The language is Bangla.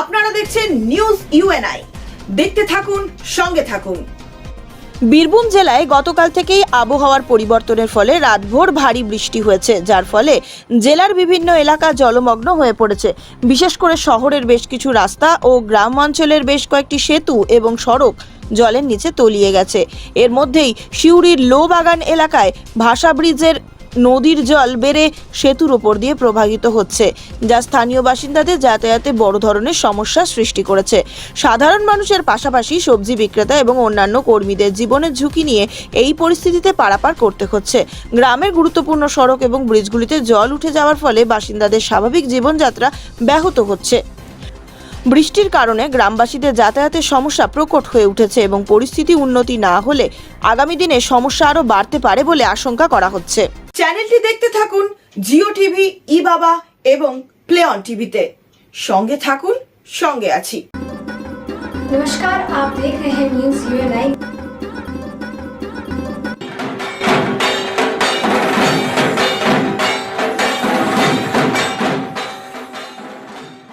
আপনারা দেখছেন নিউজ ইউএনআই। দেখতে থাকুন, সঙ্গে থাকুন। বীরভূম জেলায় গতকাল থেকেই আবহাওয়ার পরিবর্তনের ফলে রাতভর ভারী বৃষ্টি হয়েছে, যার ফলে জেলার বিভিন্ন এলাকা জলমগ্ন হয়ে পড়েছে। বিশেষ করে শহরের বেশ কিছু রাস্তা ও গ্রাম অঞ্চলের বেশ কয়েকটি সেতু এবং সড়ক জলের নিচে তলিয়ে গেছে। এর মধ্যেই সিউড়ির লো বাগান এলাকায় ভাষা ব্রিজের নদীর জল বেড়ে সেতুর ওপর দিয়ে প্রবাহিত হচ্ছে, যা স্থানীয় বাসিন্দাদের যাতায়াতে বড় ধরনের সমস্যার সৃষ্টি করেছে। সাধারণ মানুষের পাশাপাশি সবজি বিক্রেতা এবং অন্যান্য কর্মীদের জীবনের ঝুঁকি নিয়ে এই পরিস্থিতিতে পারাপার করতে হচ্ছে। গ্রামের গুরুত্বপূর্ণ সড়ক এবং ব্রিজগুলিতে জল উঠে যাওয়ার ফলে বাসিন্দাদের স্বাভাবিক জীবনযাত্রা ব্যাহত হচ্ছে। বৃষ্টির কারণে গ্রামবাসীদের যাতায়াতের সমস্যা প্রকট হয়ে উঠেছে এবং পরিস্থিতি উন্নতি না হলে আগামী দিনে সমস্যা আরও বাড়তে পারে বলে আশঙ্কা করা হচ্ছে। চ্যানেলটি দেখতে থাকুন জিও টিভি ই বাবা এবং প্লে অন টিভিতে। সঙ্গে থাকুন, সঙ্গে আছি। নমস্কার, আপ দেখ রহে হ্যাঁ নিউজ